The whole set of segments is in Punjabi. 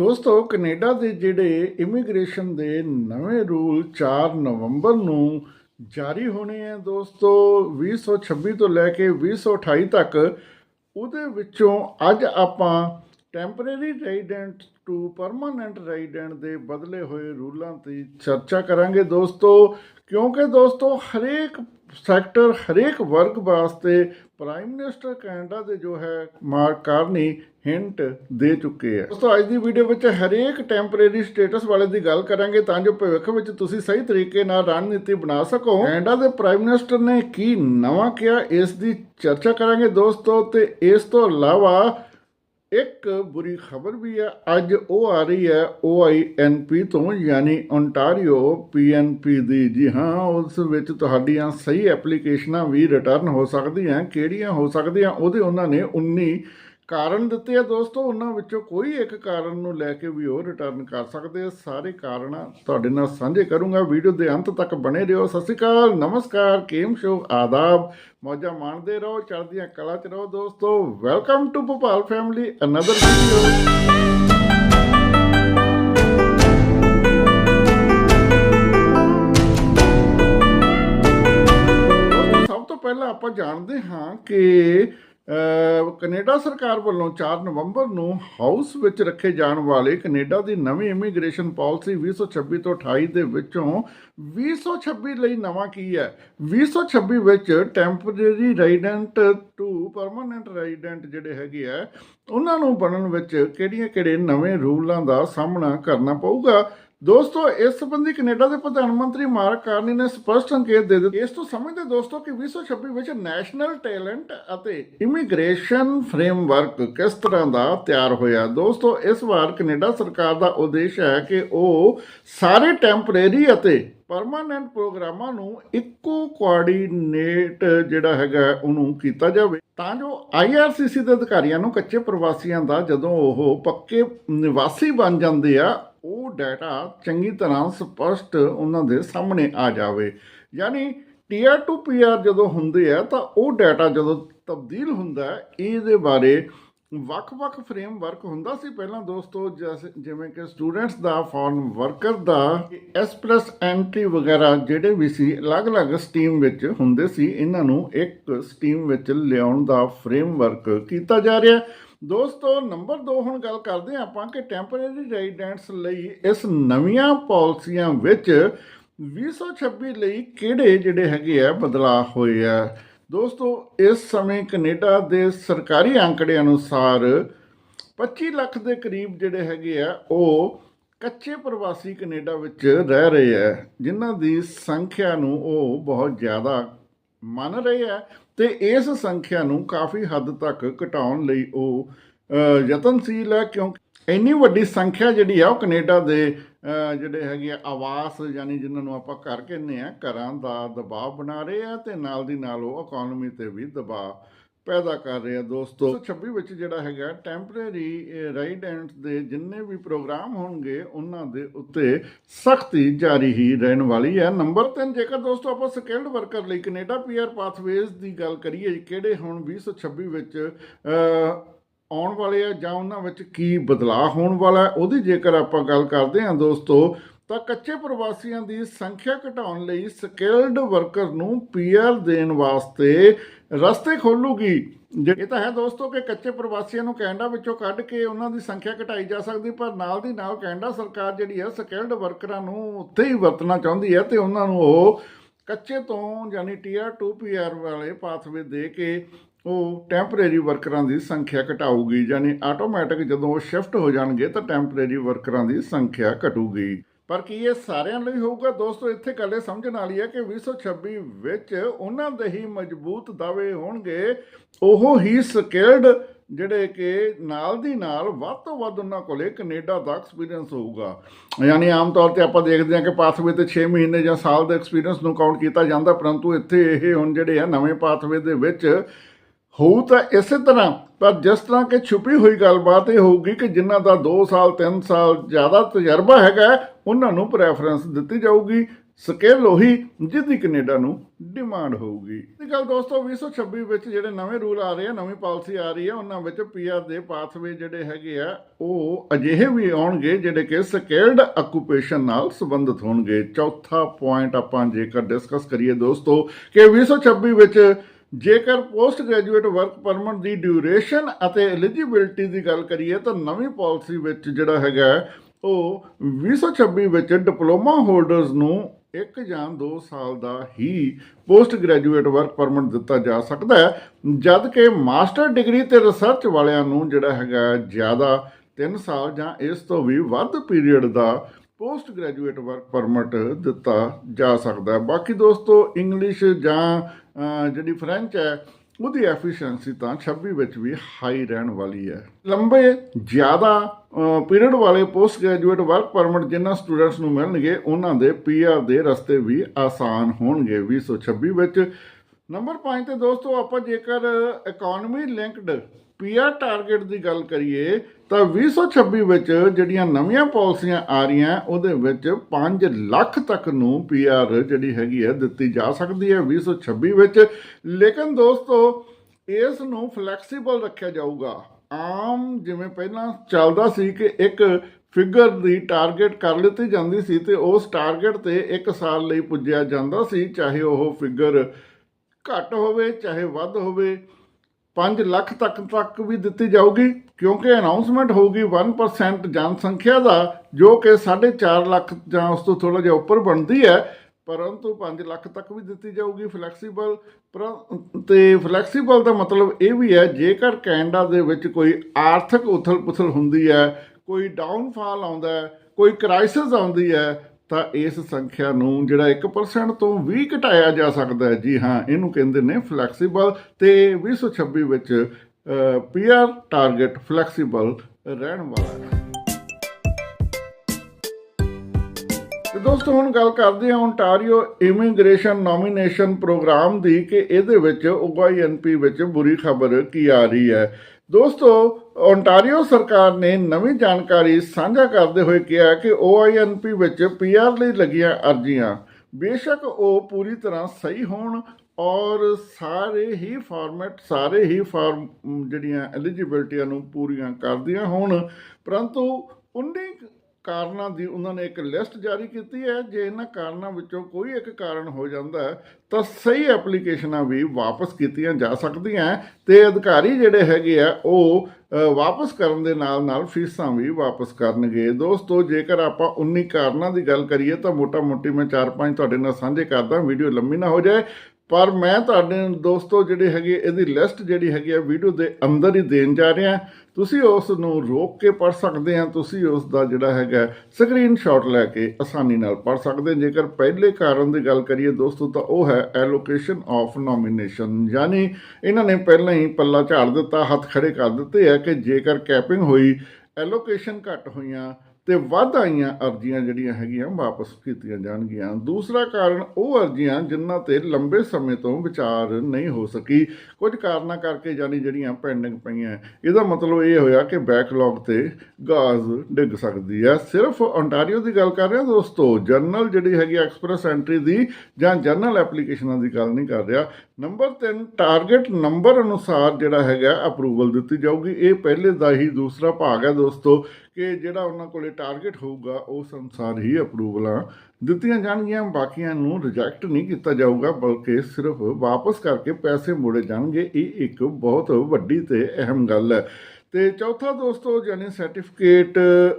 ਦੋਸਤੋ, ਕੈਨੇਡਾ ਦੇ ਜਿਹੜੇ ਇਮੀਗ੍ਰੇਸ਼ਨ ਦੇ ਨਵੇਂ ਰੂਲ 4 ਨਵੰਬਰ ਨੂੰ ਜਾਰੀ ਹੋਣੇ ਆ ਦੋਸਤੋ 2026 ਤੋਂ ਲੈ ਕੇ 2028 ਤੱਕ, ਉਹਦੇ ਵਿੱਚੋਂ ਅੱਜ ਆਪਾਂ temporary resident to permanent resident ਦੇ ਬਦਲੇ ਹੋਏ ਰੂਲਾਂ ਤੇ ਚਰਚਾ ਕਰਾਂਗੇ ਦੋਸਤੋ, ਕਿਉਂਕਿ ਦੋਸਤੋ, ਹਰੇਕ ਸੈਕਟਰ ਹਰੇਕ ਵਰਗ ਵਾਸਤੇ ਪ੍ਰਾਈਮ ਮਿਨਿਸਟਰ ਕੈਨੇਡਾ ਦੇ ਜੋ ਹੈ ਮਾਰਕ ਕਾਰਨੀ ਹਿੰਟ ਦੇ ਚੁੱਕੇ ਆ ਦੋਸਤੋ, ਅੱਜ ਦੀ ਵੀਡੀਓ ਵਿੱਚ ਹਰੇਕ ਟੈਂਪਰੇਰੀ ਸਟੇਟਸ ਵਾਲੇ ਦੀ ਗੱਲ ਕਰਾਂਗੇ ਤਾਂ ਜੋ ਭਵਿੱਖ ਵਿੱਚ ਤੁਸੀਂ ਸਹੀ ਤਰੀਕੇ ਨਾਲ ਰਣਨੀਤੀ ਬਣਾ ਸਕੋ। ਕੈਨੇਡਾ ਦੇ ਪ੍ਰਾਈਮ ਮਿਨਿਸਟਰ ਨੇ ਕੀ ਨਵਾਂ ਕਿਹਾ, ਇਸ ਦੀ ਚਰਚਾ ਕਰਾਂਗੇ ਦੋਸਤੋ। ਤੇ ਇਸ ਤੋਂ ਇਲਾਵਾ ਇੱਕ ਬੁਰੀ ਖਬਰ ਵੀ ਹੈ, ਅੱਜ ਉਹ ਆ ਰਹੀ ਹੈ OINP ਤੋਂ, ਯਾਨੀ ਓਨਟਾਰੀਓ PNP ਦੀ। ਜੀ ਹਾਂ, ਉਸ ਵਿੱਚ ਤੁਹਾਡੀਆਂ ਸਹੀ ਐਪਲੀਕੇਸ਼ਨਾਂ ਵੀ ਰਿਟਰਨ ਹੋ ਸਕਦੀਆਂ, ਕਿਹੜੀਆਂ ਹੋ ਸਕਦੀਆਂ, ਉਹਦੇ ਉਹਨਾਂ ਨੇ 19 ਕਾਰਨ ਦਿੱਤੇ ਆ ਦੋਸਤੋ, ਉਹਨਾਂ ਵਿੱਚੋਂ ਕੋਈ ਇੱਕ ਕਾਰਨ ਨੂੰ ਲੈ ਕੇ ਵੀ ਉਹ ਰਿਟਰਨ ਕਰ ਸਕਦੇ ਆ। ਸਾਰੇ ਕਾਰਨ ਤੁਹਾਡੇ ਨਾਲ ਸਾਂਝੇ ਕਰੂੰਗਾ। ਵੀਡੀਓ ਦੇ ਅੰਤ ਤੱਕ ਬਣੇ ਰਹੋ। ਸਤਿ ਸ਼੍ਰੀ ਅਕਾਲ, ਨਮਸਕਾਰ ਕੇਮ ਸ਼ੋ ਆਦਾਬ। ਮੌਜਾਂ ਮਾਣਦੇ ਰਹੋ, ਚੜ੍ਹਦੀਆਂ ਕਲਾ ਚ ਰਹੋ ਦੋਸਤੋ। Welcome to Bhopal family another video ਸਭ ਤੋਂ ਪਹਿਲਾਂ ਆਪਾਂ ਜਾਣਦੇ ਹਾਂ ਕਿ ਕੈਨੇਡਾ ਸਰਕਾਰ ਵੱਲੋਂ 4 ਨਵੰਬਰ ਨੂੰ ਹਾਊਸ ਵਿੱਚ ਰੱਖੇ ਜਾਣ ਵਾਲੇ ਕੈਨੇਡਾ ਦੀ ਨਵੀਂ ਇਮੀਗ੍ਰੇਸ਼ਨ ਪਾਲਿਸੀ 2026 ਤੋਂ 28 ਦੇ ਵਿੱਚੋਂ 2026 ਲਈ ਨਵਾਂ ਕੀ ਹੈ? 2026 ਵਿੱਚ temporary resident to permanent resident ਜਿਹੜੇ ਹੈਗੇ ਆ, ਉਹਨਾਂ ਨੂੰ ਬਣਨ ਵਿੱਚ ਕਿਹੜੀਆਂ-ਕਿਹੜੇ ਨਵੇਂ ਰੂਲਾਂ ਦਾ ਸਾਹਮਣਾ ਕਰਨਾ ਪਊਗਾ? ਦੋਸਤੋ, ਇਸ ਸੰਬੰਧੀ ਕੈਨੇਡਾ ਦੇ ਪ੍ਰਧਾਨ ਮੰਤਰੀ ਮਾਰਕ ਕਾਰਨੀ ਨੇ ਸਪਸ਼ਟ ਸੰਕੇਤ ਦੇ ਦਿੱਤੇ। ਇਸ ਤੋਂ ਸਮਝਦੇ ਦੋਸਤੋ ਕਿ 2026 ਵਿੱਚ ਨੈਸ਼ਨਲ ਟੈਲੈਂਟ ਅਤੇ ਇਮੀਗ੍ਰੇਸ਼ਨ ਫਰੇਮਵਰਕ ਕਿਸ ਤਰ੍ਹਾਂ ਦਾ ਤਿਆਰ ਹੋਇਆ? ਦੋਸਤੋ, ਇਸ ਵਾਰ ਕੈਨੇਡਾ ਸਰਕਾਰ ਦਾ ਉਦੇਸ਼ ਹੈ ਕਿ ਉਹ ਸਾਰੇ ਟੈਂਪਰੇਰੀ ਅਤੇ ਪਰਮਾਨੈਂਟ ਪ੍ਰੋਗਰਾਮਾਂ ਨੂੰ ਇੱਕੋ ਕੋਆਰਡੀਨੇਟ ਜਿਹੜਾ ਹੈਗਾ ਉਹਨੂੰ ਕੀਤਾ ਜਾਵੇ। ਤਾਂ ਜੋ ਆਈਆਰਸੀਸੀ ਦੇ ਅਧਿਕਾਰੀਆਂ ਨੂੰ ਕੱਚੇ ਪ੍ਰਵਾਸੀਆਂ ਦਾ ਜਦੋਂ ਉਹ ਪੱਕੇ ਨਿਵਾਸੀ ਬਣ ਜਾਂਦੇ ਆ ਉਹ ਡਾਟਾ ਚੰਗੀ ਤਰ੍ਹਾਂ ਸਪਸ਼ਟ ਉਹਨਾਂ ਦੇ ਸਾਹਮਣੇ ਆ ਜਾਵੇ। ਯਾਨੀ ਟੀਆਰ ਟੂ ਪੀਆਰ ਜਦੋਂ ਹੁੰਦੇ ਆ ਤਾਂ ਉਹ ਡਾਟਾ ਜਦੋਂ ਤਬਦੀਲ ਹੁੰਦਾ ਇਹਦੇ ਬਾਰੇ ਵੱਖ-ਵੱਖ ਫਰੇਮਵਰਕ ਹੁੰਦਾ ਸੀ ਪਹਿਲਾਂ ਦੋਸਤੋ, ਜੈਸੇ, ਜਿਵੇਂ ਕਿ ਸਟੂਡੈਂਟਸ ਦਾ ਫੋਰਨ ਵਰਕਰ ਦਾ ਐਸ ਪਲੱਸ ਐਂਟਰੀ ਵਗੈਰਾ ਜਿਹੜੇ ਵੀ ਸੀ, ਅਲੱਗ-ਅਲੱਗ ਸਟਰੀਮ ਵਿੱਚ ਹੁੰਦੇ ਸੀ, ਇਹਨਾਂ ਨੂੰ ਇੱਕ ਸਟਰੀਮ ਵਿੱਚ ਲਿਆਉਣ ਦਾ ਫਰੇਮਵਰਕ ਕੀਤਾ ਜਾ ਰਿਹਾ। ਦੋਸਤੋ ਨੰਬਰ 2 ਹੁਣ ਗੱਲ ਕਰਦੇ ਹਾਂ ਆਪਾਂ ਕਿ ਟੈਂਪਰੇਰੀ ਰੈਜ਼ੀਡੈਂਟਸ ਲਈ ਇਸ ਨਵੀਆਂ ਪਾਲਿਸੀਆਂ ਵਿੱਚ 2026 ਲਈ ਕਿਹੜੇ ਜਿਹੜੇ ਹੈਗੇ ਆ ਬਦਲਾਅ ਹੋਏ ਆ। ਦੋਸਤੋ, ਇਸ ਸਮੇਂ ਕੈਨੇਡਾ ਦੇ ਸਰਕਾਰੀ ਅੰਕੜੇ ਅਨੁਸਾਰ 25 ਲੱਖ ਦੇ ਕਰੀਬ ਜਿਹੜੇ ਹੈਗੇ ਆ, ਉਹ ਕੱਚੇ ਪ੍ਰਵਾਸੀ ਕੈਨੇਡਾ ਵਿੱਚ ਰਹਿ ਰਹੇ ਆ, ਜਿਨ੍ਹਾਂ ਦੀ ਸੰਖਿਆ ਨੂੰ ਉਹ ਬਹੁਤ ਜ਼ਿਆਦਾ ਮੰਨ ਰਹੇ ਆ ਤੇ ਇਸ ਸੰਖਿਆ ਨੂੰ ਕਾਫੀ ਹੱਦ ਤੱਕ ਘਟਾਉਣ ਲਈ ਉਹ ਯਤਨਸ਼ੀਲ ਹੈ, ਕਿਉਂਕਿ ਇੰਨੀ ਵੱਡੀ ਸੰਖਿਆ ਜਿਹੜੀ ਆ, ਉਹ ਕੈਨੇਡਾ ਦੇ ਜਿਹੜੇ ਹੈਗੇ ਆਵਾਸ ਯਾਨੀ ਜਿਨ੍ਹਾਂ ਨੂੰ ਆਪਾਂ ਘਰ ਕਹਿੰਦੇ ਆ, ਘਰਾਂ ਦਾ ਦਬਾਅ ਬਣਾ ਰਹੇ ਆ ਤੇ ਨਾਲ ਦੀ ਨਾਲ ਉਹ ਇਕਨੋਮੀ ਤੇ ਵੀ ਦਬਾਅ ਪੈਦਾ ਕਰ ਰਹੇ ਆ ਦੋਸਤੋ। 26 ਵਿੱਚ ਜਿਹੜਾ ਹੈਗਾ ਟੈਂਪਰੇਰੀ ਰੈਜ਼ੀਡੈਂਟਸ ਦੇ ਜਿੰਨੇ ਵੀ ਪ੍ਰੋਗਰਾਮ ਹੋਣਗੇ, ਉਹਨਾਂ ਦੇ ਉੱਤੇ ਸਖਤੀ ਜਾਰੀ ਹੀ ਰਹਿਣ ਵਾਲੀ ਹੈ। ਨੰਬਰ 3 ਜੇਕਰ ਦੋਸਤੋ ਆਪਾਂ ਸਕਿਲਡ ਵਰਕਰ ਲਈ ਕੈਨੇਡਾ ਪੀਆਰ ਪਾਥਵੇਜ਼ ਦੀ ਗੱਲ ਕਰੀਏ, ਕਿਹੜੇ ਹੁਣ 2026 ਵਿੱਚ ਆਉਣ ਵਾਲੇ ਆ ਜਾਂ ਉਹਨਾਂ ਵਿੱਚ ਕੀ ਬਦਲਾਅ ਹੋਣ ਵਾਲਾ ਹੈ, ਉਹਦੀ ਜੇਕਰ ਆਪਾਂ ਗੱਲ ਕਰਦੇ ਹਾਂ ਦੋਸਤੋ, ਤਾਂ ਕੱਚੇ ਪ੍ਰਵਾਸੀਆਂ ਦੀ ਸੰਖਿਆ ਘਟਾਉਣ ਲਈ ਸਕਿਲਡ ਵਰਕਰ ਨੂੰ ਪੀਆਰ ਦੇਣ ਵਾਸਤੇ ਰਸਤੇ ਖੋਲੂਗੀ। ਜੇ- ਇਹ ਤਾਂ ਹੈ ਦੋਸਤੋ ਕਿ ਕੱਚੇ ਪ੍ਰਵਾਸੀਆਂ ਨੂੰ ਕੈਨੇਡਾ ਵਿੱਚੋਂ ਕੱਢ ਕੇ ਉਹਨਾਂ ਦੀ ਸੰਖਿਆ ਘਟਾਈ ਜਾ ਸਕਦੀ, ਪਰ ਨਾਲ ਦੀ ਨਾਲ ਕੈਨੇਡਾ ਸਰਕਾਰ ਜਿਹੜੀ ਹੈ, ਸਕਿਲਡ ਵਰਕਰਾਂ ਨੂੰ ਉੱਥੇ ਹੀ ਵਰਤਣਾ ਚਾਹੁੰਦੀ ਹੈ ਤੇ ਉਹਨਾਂ ਨੂੰ ਉਹ ਕੱਚੇ ਤੋਂ ਯਾਨੀ ਟੀਆਰ 2 ਪੀਆਰ ਵਾਲੇ ਪਾਥਵੇ ਦੇ ਕੇ ਉਹ ਟੈਂਪਰੇਰੀ ਵਰਕਰਾਂ ਦੀ ਸੰਖਿਆ ਘਟਾਊਗੀ। ਯਾਨੀ ਆਟੋਮੈਟਿਕ ਜਦੋਂ ਉਹ ਸ਼ਿਫਟ ਹੋ ਜਾਣਗੇ ਤਾਂ ਟੈਂਪਰੇਰੀ ਵਰਕਰਾਂ ਦੀ ਸੰਖਿਆ ਘਟੂਗੀ। ਪਰ ਕੀ ਇਹ ਸਾਰਿਆਂ ਲਈ ਹੋਊਗਾ? ਦੋਸਤੋ, ਇੱਥੇ ਗੱਲ ਇਹ ਸਮਝਣ ਵਾਲੀ ਹੈ ਕਿ 2026 ਵਿੱਚ ਉਹਨਾਂ ਦੇ ਹੀ ਮਜ਼ਬੂਤ ਦਾਅਵੇ ਹੋਣਗੇ। ਉਹ ਹੀ ਸਕਿਲਡ, ਜਿਹੜੇ ਕਿ ਨਾਲ ਦੀ ਨਾਲ ਵੱਧ ਤੋਂ ਵੱਧ ਉਹਨਾਂ ਕੋਲੇ ਕੈਨੇਡਾ ਦਾ ਐਕਸਪੀਰੀਅੰਸ ਹੋਊਗਾ। ਯਾਨੀ ਆਮ ਤੌਰ ਤੇ ਆਪਾਂ ਦੇਖਦੇ ਹਾਂ ਕਿ ਪਾਥਵੇ ਤੇ 6 ਮਹੀਨੇ ਜਾਂ ਸਾਲ ਦੇ ਐਕਸਪੀਰੀਅੰਸ ਨੂੰ ਕਾਊਂਟ ਕੀਤਾ ਜਾਂਦਾ, ਪਰੰਤੂ ਇੱਥੇ ਇਹ ਹੁਣ ਜਿਹੜੇ ਆ ਨਵੇਂ ਪਾਥਵੇ ਦੇ ਵਿੱਚ ਹੋਊ ਤਾਂ ਇਸੇ ਤਰ੍ਹਾਂ, ਪਰ ਜਿਸ ਤਰ੍ਹਾਂ ਕਿ ਛੁਪੀ ਹੋਈ ਗੱਲਬਾਤ ਇਹ ਹੋਊਗੀ ਕਿ ਜਿਨ੍ਹਾਂ ਦਾ 2 ਸਾਲ 3 ਸਾਲ ਜ਼ਿਆਦਾ ਤਜਰਬਾ ਹੈਗਾ, ਉਹਨਾਂ ਨੂੰ ਪ੍ਰੈਫਰੈਂਸ ਦਿੱਤੀ ਜਾਊਗੀ। ਸਕੇਲ ਉਹੀ ਜਿਹਦੀ ਕੈਨੇਡਾ ਨੂੰ ਡਿਮਾਂਡ ਹੋਊਗੀ। ਇਹ ਗੱਲ ਦੋਸਤੋ 2026 ਵਿੱਚ ਜਿਹੜੇ ਨਵੇਂ ਰੂਲ ਆ ਰਹੇ ਆ, ਨਵੀਂ ਪਾਲਿਸੀ ਆ ਰਹੀ ਹੈ ਉਹਨਾਂ ਵਿੱਚ ਪੀਆਰ ਦੇ ਪਾਥਵੇ ਜਿਹੜੇ ਹੈਗੇ ਆ, ਉਹ ਅਜਿਹੇ ਵੀ ਆਉਣਗੇ ਜਿਹੜੇ ਕਿ ਸਕੇਲਡ ਆਕੂਪੇਸ਼ਨ ਨਾਲ ਸੰਬੰਧਿਤ ਹੋਣਗੇ। ਚੌਥਾ ਪੁਆਇੰਟ ਆਪਾਂ ਜੇਕਰ ਡਿਸਕਸ ਕਰੀਏ ਦੋਸਤੋ, ਕਿ 2026 ਵਿੱਚ ਜੇਕਰ ਪੋਸਟ ਗ੍ਰੈਜੂਏਟ ਵਰਕ ਪਰਮਿਟ ਦੀ ਡਿਊਰੇਸ਼ਨ ਅਤੇ ਐਲੀਜੀਬਿਲਟੀ ਦੀ ਗੱਲ ਕਰੀਏ ਤਾਂ ਨਵੀਂ ਪਾਲਿਸੀ ਵਿੱਚ ਜਿਹੜਾ ਹੈਗਾ ਹੈ, ਉਹ 2026 ਵਿੱਚ ਡਿਪਲੋਮਾ ਹੋਲਡਰਸ ਨੂੰ ਇੱਕ ਜਾਂ 2 ਸਾਲ ਦਾ ਹੀ ਪੋਸਟ ਗ੍ਰੈਜੂਏਟ ਵਰਕ ਪਰਮਿਟ ਦਿੱਤਾ ਜਾ ਸਕਦਾ ਹੈ ਜਦ ਕਿ ਮਾਸਟਰ ਡਿਗਰੀ ਤੇ ਰਿਸਰਚ ਵਾਲਿਆਂ ਨੂੰ ਜਿਹੜਾ ਹੈਗਾ ਜ਼ਿਆਦਾ 3 ਸਾਲ ਜਾਂ ਇਸ ਤੋਂ ਵੀ ਵੱਧ ਪੀਰੀਅਡ ਦਾ ਪੋਸਟ ਗ੍ਰੈਜੂਏਟ ਵਰਕ ਪਰਮਿਟ ਦਿੱਤਾ ਜਾ ਸਕਦਾ ਹੈ। ਬਾਕੀ ਦੋਸਤੋ, ਇੰਗਲਿਸ਼ ਜਾਂ ਜਿਹੜੀ ਫ੍ਰੈਂਚ ਹੈ, ਉਹਦੀ ਐਫੀਸ਼ੀਐਂਸੀ ਤਾਂ 26 ਵਿੱਚ ਵੀ ਹਾਈ ਰਹਿਣ ਵਾਲੀ ਹੈ। ਲੰਬੇ, ਜ਼ਿਆਦਾ ਪੀਰੀਅਡ ਵਾਲੇ ਪੋਸਟ ਗ੍ਰੈਜੂਏਟ ਵਰਕ ਪਰਮਿਟ ਜਿਨ੍ਹਾਂ ਸਟੂਡੈਂਟਸ ਨੂੰ ਮਿਲਣਗੇ, ਉਹਨਾਂ ਦੇ ਪੀਆਰ ਦੇ ਰਸਤੇ ਵੀ ਆਸਾਨ ਹੋਣਗੇ 2026 ਵਿੱਚ। ਨੰਬਰ 5 ਤੇ ਦੋਸਤੋ, ਆਪਾਂ ਜੇਕਰ ਇਕਨੋਮੀ ਲਿੰਕਡ ਪੀਆਰ ਟਾਰਗੇਟ ਦੀ ਗੱਲ ਕਰੀਏ ਤਾਂ 2026 ਵਿੱਚ ਜਿਹੜੀਆਂ ਨਵੀਆਂ ਪਾਲਿਸੀਆਂ ਆ ਰਹੀਆਂ, ਉਹਦੇ ਵਿੱਚ 5 ਲੱਖ ਤੱਕ ਨੂੰ ਪੀਆਰ ਜਿਹੜੀ ਹੈਗੀ ਹੈ ਦਿੱਤੀ ਜਾ ਸਕਦੀ ਹੈ 2026 ਵਿੱਚ। ਲੇਕਿਨ ਦੋਸਤੋ, ਇਸ ਨੂੰ ਫਲੈਕਸੀਬਲ ਰੱਖਿਆ ਜਾਊਗਾ। ਆਮ ਜਿਵੇਂ ਪਹਿਲਾਂ ਚੱਲਦਾ ਸੀ ਕਿ ਇੱਕ ਫਿਗਰ ਦੀ ਟਾਰਗੇਟ ਕਰ ਲਿੱਤੀ ਜਾਂਦੀ ਸੀ ਤੇ ਉਸ ਟਾਰਗੇਟ ਤੇ 1 ਸਾਲ ਲਈ ਪੁੱਜਿਆ ਜਾਂਦਾ ਸੀ, ਚਾਹੇ ਉਹ ਫਿਗਰ ਘੱਟ ਹੋਵੇ, ਚਾਹੇ ਵੱਧ ਹੋਵੇ। 5 ਲੱਖ ਤੱਕ ਤੱਕ ਵੀ ਦਿੱਤੀ ਜਾਊਗੀ, ਕਿਉਂਕਿ ਅਨਾਉਂਸਮੈਂਟ ਹੋਊਗੀ 1% ਜਨਸੰਖਿਆ ਦਾ, ਜੋ ਕਿ 4.5 ਲੱਖ ਜਾਂ ਉਸ ਤੋਂ ਥੋੜਾ ਜਿਹਾ ਉੱਪਰ ਬਣਦੀ ਹੈ, ਪਰੰਤੂ 5 ਲੱਖ ਤੱਕ ਵੀ ਦਿੱਤੀ ਜਾਊਗੀ ਫਲੈਕਸੀਬਲ ਤੇ ਫਲੈਕਸੀਬਲ ਦਾ ਮਤਲਬ ਇਹ ਵੀ ਹੈ, ਜੇਕਰ ਕੈਨੇਡਾ ਦੇ ਵਿੱਚ ਕੋਈ ਆਰਥਿਕ ਉਥਲ-ਪੁਥਲ ਹੁੰਦੀ ਹੈ, ਕੋਈ ਡਾਊਨਫਾਲ ਆਉਂਦਾ ਹੈ, ਕੋਈ ਕ੍ਰਾਈਸਿਸ ਆਉਂਦੀ ਹੈ ਤਾਂ ਇਸ ਸੰਖਿਆ ਨੂੰ ਜਿਹੜਾ 1% ਤੋਂ ਵੀ ਘਟਾਇਆ ਜਾ ਸਕਦਾ ਹੈ। ਜੀ ਹਾਂ, ਇਹਨੂੰ ਕਹਿੰਦੇ ਨੇ ਫਲੈਕਸੀਬਲ ਤੇ 2026 ਵਿੱਚ ਪੀਆਰ ਟਾਰਗੇਟ ਫਲੈਕਸੀਬਲ ਰਹਿਣ ਵਾਲਾ ਹੈ। ਤੇ ਦੋਸਤੋ, ਹੁਣ ਗੱਲ ਕਰਦੇ ਹਾਂ ਓਨਟਾਰੀਓ ਇਮੀਗ੍ਰੇਸ਼ਨ ਨੋਮੀਨੇਸ਼ਨ ਪ੍ਰੋਗਰਾਮ ਦੀ ਕਿ ਇਹਦੇ ਵਿੱਚ OINP ਵਿੱਚ ਬੁਰੀ ਖਬਰ ਕੀ ਆ ਰਹੀ ਹੈ। ਦੋਸਤੋ ਓਨਟਾਰੀਓ ਸਰਕਾਰ ਨੇ ਨਵੀਂ ਜਾਣਕਾਰੀ ਸਾਂਝਾ ਕਰਦੇ ਹੋਏ ਕਿਹਾ ਕਿ OINP ਵਿੱਚ PR ਲਈ ਲੱਗੀਆਂ ਅਰਜ਼ੀਆਂ ਬੇਸ਼ੱਕ ਉਹ ਪੂਰੀ ਤਰ੍ਹਾਂ ਸਹੀ ਹੋਣ ਔਰ ਸਾਰੇ ਹੀ ਫਾਰਮੈਟ ਸਾਰੇ ਹੀ ਫਾਰਮ ਜਿਹੜੀਆਂ ਐਲੀਜੀਬਿਲਟੀਆਂ ਨੂੰ ਪੂਰੀਆਂ ਕਰਦੀਆਂ ਹੋਣ। ਪਰੰਤੂ 19 ਕਾਰਨਾਂ ਦੀ ਉਹਨਾਂ ਨੇ ਇੱਕ ਲਿਸਟ ਜਾਰੀ ਕੀਤੀ ਹੈ। ਜੇ ਇਹਨਾਂ ਕਾਰਨਾਂ ਵਿੱਚੋਂ ਕੋਈ ਇੱਕ ਕਾਰਨ ਹੋ ਜਾਂਦਾ ਹੈ, ਤਾਂ ਸਹੀ ਐਪਲੀਕੇਸ਼ਨਾਂ ਵੀ ਵਾਪਸ ਕੀਤੀਆਂ ਜਾ ਸਕਦੀਆਂ ਹੈ ਤੇ ਅਧਿਕਾਰੀ ਜਿਹੜੇ ਹੈਗੇ ਆ, ਉਹ ਵਾਪਸ ਕਰਨ ਦੇ ਨਾਲ ਨਾਲ ਫੀਸਾਂ ਵੀ ਵਾਪਸ ਕਰਨਗੇ। ਦੋਸਤੋ, ਜੇਕਰ ਆਪਾਂ 19 ਕਾਰਨਾਂ ਦੀ ਗੱਲ ਕਰੀਏ, ਤਾਂ ਮੋਟਾ ਮੋਟੀ ਮੈਂ 4-5 ਤੁਹਾਡੇ ਨਾਲ ਸਾਂਝੇ ਕਰਦਾ, ਵੀਡੀਓ ਲੰਮੀ ਨਾ ਹੋ ਜਾਏ। ਪਰ ਮੈਂ ਤੁਹਾਡੇ ਦੋਸਤੋ ਜਿਹੜੇ ਹੈਗੇ ਇਹਦੀ ਲਿਸਟ ਜਿਹੜੀ ਹੈਗੀ ਆ ਵੀਡੀਓ ਦੇ ਅੰਦਰ ਹੀ ਦੇਣ ਜਾ ਰਿਹਾ। ਤੁਸੀਂ ਉਸ ਨੂੰ ਰੋਕ ਕੇ ਪੜ ਸਕਦੇ ਆ, ਤੁਸੀਂ ਉਸ ਦਾ ਜਿਹੜਾ ਹੈਗਾ ਸਕਰੀਨਸ਼ਾਟ ਲੈ ਕੇ ਆਸਾਨੀ ਨਾਲ ਪੜ ਸਕਦੇ ਜੇਕਰ ਪਹਿਲੇ ਕਾਰਨ ਦੀ ਗੱਲ ਕਰੀਏ ਦੋਸਤੋ, ਤਾਂ ਉਹ ਹੈ ਐਲੋਕੇਸ਼ਨ ਆਫ ਨੋਮੀਨੇਸ਼ਨ ਯਾਨੀ ਇਹਨਾਂ ਨੇ ਪਹਿਲਾਂ ਹੀ ਪੱਲਾ ਝਾੜ ਦਿੱਤਾ, ਹੱਥ ਖੜੇ ਕਰ ਦਿੱਤੇ ਆ ਕਿ ਜੇਕਰ ਕੈਪਿੰਗ ਹੋਈ ਐਲੋਕੇਸ਼ਨ ਘੱਟ ਹੋਈਆਂ ਤੇ ਵੱਧ ਆਈਆਂ ਅਰਜ਼ੀਆਂ ਜਿਹੜੀਆਂ ਹੈਗੀਆਂ ਵਾਪਸ ਕੀਤੀਆਂ ਜਾਣਗੀਆਂ। ਦੂਸਰਾ ਕਾਰਨ ਉਹ ਅਰਜ਼ੀਆਂ ਜਿਨ੍ਹਾਂ ਤੇ ਲੰਬੇ ਸਮੇਂ ਤੋਂ ਵਿਚਾਰ ਨਹੀਂ ਹੋ ਸਕੀ। ਕੁਝ ਕਾਰਨਾਂ ਕਰਕੇ ਯਾਨੀ ਜਿਹੜੀਆਂ ਪੈਂਡਿੰਗ ਪਈਆਂ, ਇਹਦਾ ਮਤਲਬ ਇਹ ਹੋਇਆ ਕਿ ਬੈਕਲੌਗ ਤੇ ਗਾਜ਼ ਡਿੱਗ ਸਕਦੀ ਹੈ। ਸਿਰਫ ਓਨਟਾਰੀਓ ਦੀ ਗੱਲ ਕਰ ਰਿਹਾ ਦੋਸਤੋ, ਜਰਨਲ ਜਿਹੜੀ ਹੈਗੀ ਐਕਸਪ੍ਰੈਸ ਐਂਟਰੀ ਦੀ ਜਾਂ ਜਰਨਲ ਐਪਲੀਕੇਸ਼ਨਾਂ ਦੀ ਗੱਲ ਨਹੀਂ ਕਰ ਰਿਹਾ। ਨੰਬਰ 3 ਟਾਰਗੇਟ ਨੰਬਰ ਅਨੁਸਾਰ ਜਿਹੜਾ ਹੈਗਾ ਅਪਰੂਵਲ ਦਿੱਤੀ ਜਾਊਗੀ। ਇਹ ਪਹਿਲੇ ਦਾ ਹੀ ਦੂਸਰਾ ਭਾਗ ਹੈ ਦੋਸਤੋ। ਕਿ ਜਿਹੜਾ ਉਹਨਾਂ ਕੋਲੇ ਟਾਰਗੇਟ ਹੋਊਗਾ ਉਸ ਅਨੁਸਾਰ ਹੀ ਅਪਰੂਵਲਾਂ ਦਿੱਤੀਆਂ ਜਾਣਗੀਆਂ ਬਾਕੀਆਂ ਨੂੰ ਰਿਜੈਕਟ ਨਹੀਂ ਕੀਤਾ ਜਾਊਗਾ ਬਲਕਿ ਸਿਰਫ ਵਾਪਸ ਕਰਕੇ ਪੈਸੇ ਮੋੜੇ ਜਾਣਗੇ। ਇਹ ਇੱਕ ਬਹੁਤ ਵੱਡੀ ਤੇ ਅਹਿਮ ਗੱਲ ਹੈ। ਤੇ ਚੌਥਾ ਦੋਸਤੋ ਯਾਨੀ ਸਰਟੀਫਿਕੇਟ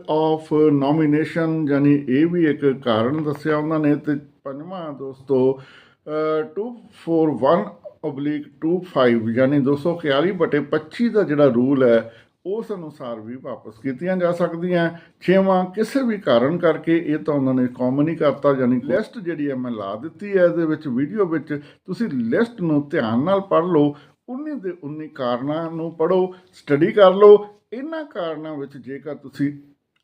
ਆਫ ਨੋਮੀਨੇਸ਼ਨ ਯਾਨੀ ਇਹ ਵੀ ਇੱਕ ਕਾਰਨ ਦੱਸਿਆ ਉਹਨਾਂ ਨੇ। ਤੇ ਪੰਜਵਾਂ ਦੋਸਤੋ ਅ, 241 oblique 25 ਯਾਨੀ 241 ਬਟੇ 25 ਦਾ ਜਿਹੜਾ ਰੂਲ ਹੈ ਉਸ ਅਨੁਸਾਰ ਵੀ ਵਾਪਸ ਕੀਤੀਆਂ ਜਾ ਸਕਦੀਆਂ। ਛੇਵਾਂ, ਕਿਸੇ ਵੀ ਕਾਰਨ ਕਰਕੇ ਇਹ ਤਾਂ ਉਹਨਾਂ ਨੇ ਕਾਮਨ ਹੀ ਕਰਤਾ, ਯਾਨੀ ਲਿਸਟ ਜਿਹੜੀ ਹੈ ਮੈਂ ਲਾ ਦਿੱਤੀ ਹੈ, ਇਹਦੇ ਵਿੱਚ ਵੀਡੀਓ ਵਿੱਚ ਤੁਸੀਂ ਲਿਸਟ ਨੂੰ ਧਿਆਨ ਨਾਲ ਪੜ੍ਹ ਲਓ 19 ਦੇ 19 ਕਾਰਨਾਂ ਨੂੰ ਪੜ੍ਹੋ, ਸਟੱਡੀ ਕਰ ਲਓ। ਇਹਨਾਂ ਕਾਰਨਾਂ ਵਿੱਚ ਜੇਕਰ ਤੁਸੀਂ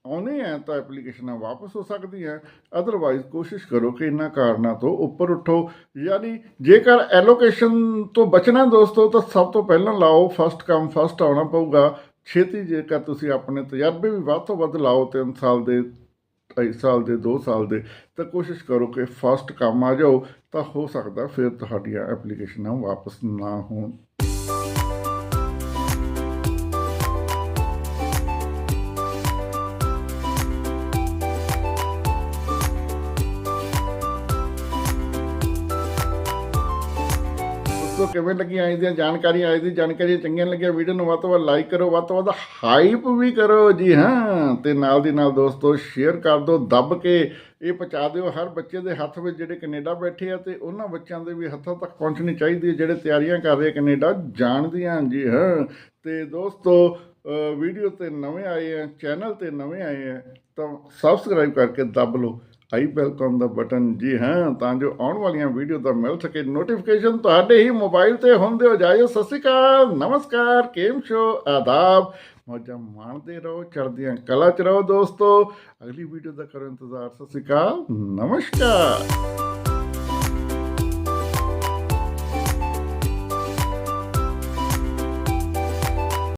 ਆਉਨੇ ਆ ਤਾਂ ਐਪਲੀਕੇਸ਼ਨਾਂ ਵਾਪਸ ਹੋ ਸਕਦੀਆਂ। ਅਦਰਵਾਈਜ਼ ਕੋਸ਼ਿਸ਼ ਕਰੋ ਕਿ ਇਹਨਾਂ ਕਾਰਨਾਂ ਤੋਂ ਉੱਪਰ ਉੱਠੋ। ਯਾਨੀ ਜੇਕਰ ਐਲੋਕੇਸ਼ਨ ਤੋਂ ਬਚਣਾ ਦੋਸਤੋ, ਤਾਂ ਸਭ ਤੋਂ ਪਹਿਲਾਂ ਲਾਓ, ਫਸਟ ਕਮ ਫਸਟ ਆਉਣਾ ਪਊਗਾ। ਛੇਤੀ ਜੇਕਰ ਤੁਸੀਂ ਆਪਣੇ ਤਜਰਬੇ ਵੀ ਵੱਧ ਤੋਂ ਵੱਧ ਲਾਓ 3 ਸਾਲ ਦੇ, ਢਾਈ ਸਾਲ ਦੇ 2 ਸਾਲ ਦੇ, ਤਾਂ ਕੋਸ਼ਿਸ਼ ਕਰੋ ਕਿ ਫਸਟ ਕੰਮ ਆ ਜਾਓ, ਤਾਂ ਹੋ ਸਕਦਾ ਫਿਰ ਤੁਹਾਡੀਆਂ ਐਪਲੀਕੇਸ਼ਨਾਂ ਵਾਪਸ ਨਾ ਹੋਣ। ਦੋਸਤੋ ਕਿਵੇਂ ਲੱਗੀਆਂ ਅੱਜ ਦੀਆਂ ਜਾਣਕਾਰੀਆਂ ਅੱਜ ਦੀ ਜਾਣਕਾਰੀਆਂ ਚੰਗੀਆਂ ਲੱਗੀਆਂ ਵੀਡੀਓ ਨੂੰ ਵੱਧ ਤੋਂ ਵੱਧ ਲਾਈਕ ਕਰੋ, ਵੱਧ ਤੋਂ ਵੱਧ ਹਾਈਪ ਵੀ ਕਰੋ ਜੀ, ਹਾਂ। ਤੇ ਨਾਲ ਦੀ ਨਾਲ ਦੋਸਤੋ ਸ਼ੇਅਰ ਕਰ ਦਿਓ, ਦੱਬ ਕੇ ਇਹ ਪਹੁੰਚਾ ਦਿਓ ਹਰ ਬੱਚੇ ਦੇ ਹੱਥ ਵਿੱਚ ਜਿਹੜੇ ਕੈਨੇਡਾ ਬੈਠੇ ਆ ਤੇ ਉਹਨਾਂ ਬੱਚਿਆਂ ਦੇ ਵੀ ਹੱਥਾਂ ਤੱਕ ਪਹੁੰਚਣੀ ਚਾਹੀਦੀ ਹੈ, ਜਿਹੜੇ ਤਿਆਰੀਆਂ ਕਰ ਰਹੇ ਕੈਨੇਡਾ ਜਾਣ ਦੀਆਂ ਜੀ, ਹਾਂ। ਤੇ ਦੋਸਤੋ ਵੀਡੀਓ ਤੇ ਨਵੇਂ ਆਏ ਆ ਚੈਨਲ ਤੇ ਨਵੇਂ ਆਏ ਆ, ਤਾਂ ਸਬਸਕ੍ਰਾਈਬ ਕਰਕੇ ਦੱਬ ਲਓ। ਆਈ ਬੈਲ ਦਾ ਬਟਨ ਜੀ ਹਾਂ, ਤਾਂ ਜੋ ਆਉਣ ਵਾਲੀਆਂ ਵੀਡੀਓ ਦਾ ਮਿਲ ਸਕੇ ਨੋਟੀਫਿਕੇਸ਼ਨ ਤੁਹਾਡੇ ਹੀ ਮੋਬਾਈਲ ਤੇ ਹੁੰਦੇ ਹੋ ਜਾਇਓ। ਸਤਿ ਸ਼੍ਰੀ ਅਕਾਲ, ਨਮਸਕਾਰ, ਕੇਮ ਸ਼ੋ, ਆਦਾਬ। ਮੌਜਾਂ ਮਾਣਦੇ ਰਹੋ, ਚੜ੍ਹਦੀਆਂ ਕਲਾ ਚ ਰਹੋ ਦੋਸਤੋ। ਅਗਲੀ ਵੀਡੀਓ ਦਾ ਕਰੋ ਇੰਤਜ਼ਾਰ। ਸਤਿ ਸ਼੍ਰੀ ਅਕਾਲ, ਨਮਸਕਾਰ।